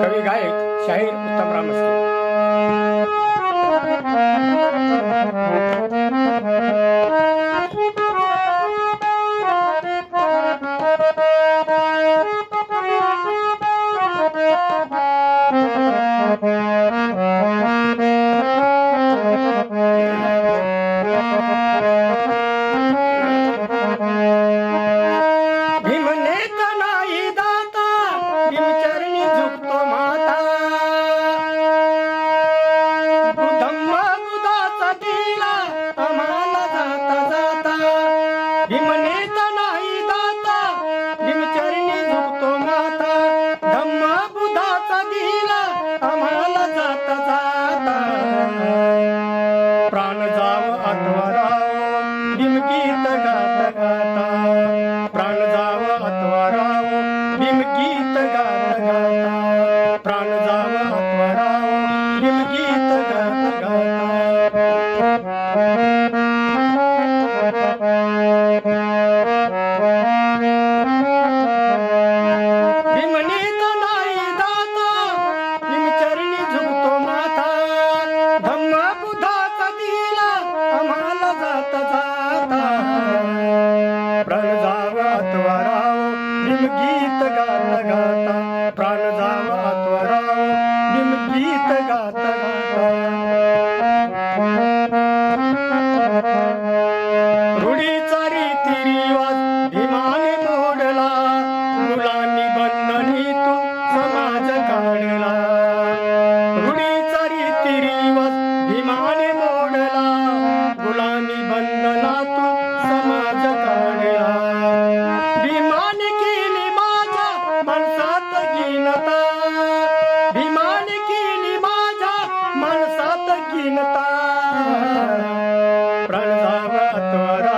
कवी गायक शाहीर उत्तमराम असते Ah, pegar. न त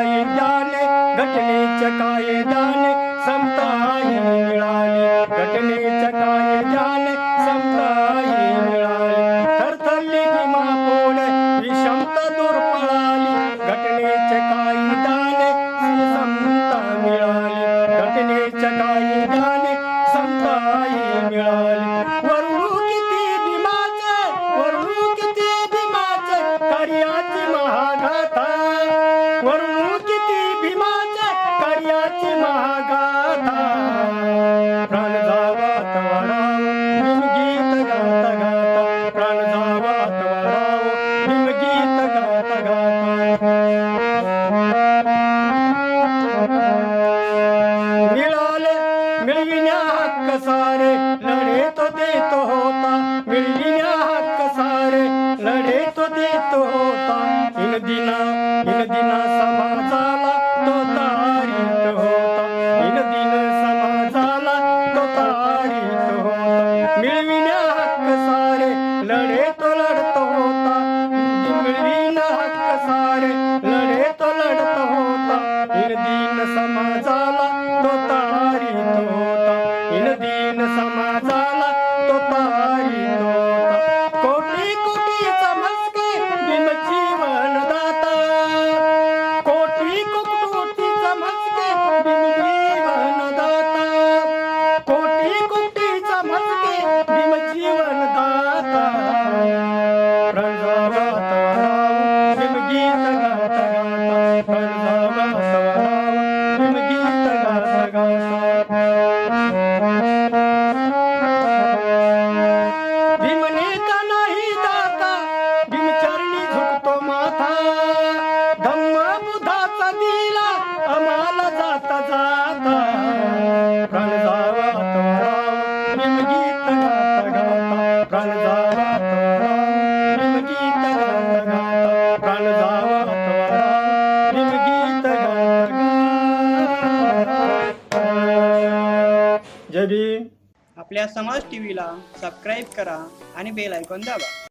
काय दाने घटनेच काय दाने समता मिळाली घटने デート जय भीम. आपल्या समाज टीव्हीला सबस्क्राईब करा आणि बेल ऐकून दाबा.